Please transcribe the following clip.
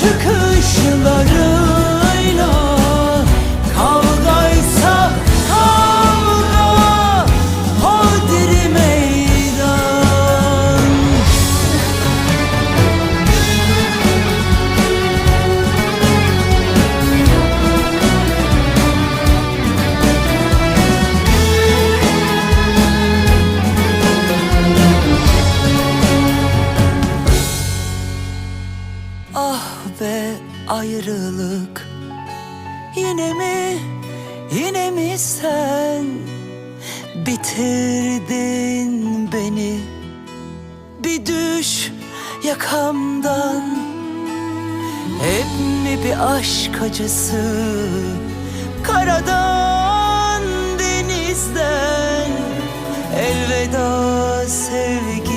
çıkışlar ayrılık. Yine mi, yine mi sen Bitirdin beni? Bir düş yakamdan. Hep mi bir aşk acısı? Karadan denizden. Elveda sevgi